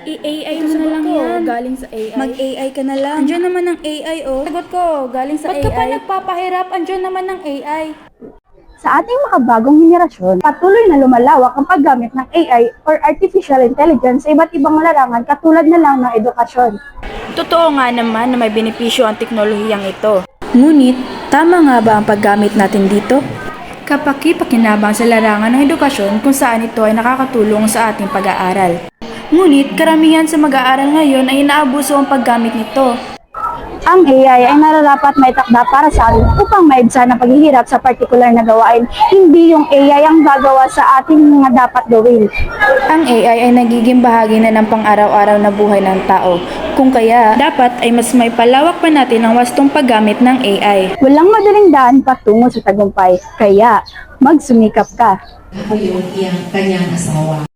I-AI mo na lang yan. Galing sa AI. Mag-AI ka na lang. Andiyan naman ang AI, oh. Sagot ko, galing sa Ba't AI. ka pa nagpapahirap? Andiyan naman ng AI. Sa ating makabagong henerasyon, patuloy na lumalawak ang paggamit ng AI or Artificial Intelligence sa iba't ibang larangan katulad na lang ng edukasyon. Totoo nga naman na may benepisyo ang teknolohiyang ito. Ngunit, tama nga ba ang paggamit natin dito? Kapaki-pakinabang sa larangan ng edukasyon kung saan ito ay nakakatulong sa ating pag-aaral. Ngunit karamihan sa mag-aaral ngayon ay inaabuso ang paggamit nito. Ang AI ay nararapat may takda para sa atin upang maibsan ang paghihirap sa partikular na gawain. Hindi yung AI ang gagawa sa ating mga dapat gawin. Ang AI ay nagiging bahagi na ng pang-araw-araw na buhay ng tao. Kung kaya, dapat ay mas may palawak pa natin ang wastong paggamit ng AI. Walang madaling daan patungo sa tagumpay, kaya magsumikap ka. Ako yung iyang kanyang asawa.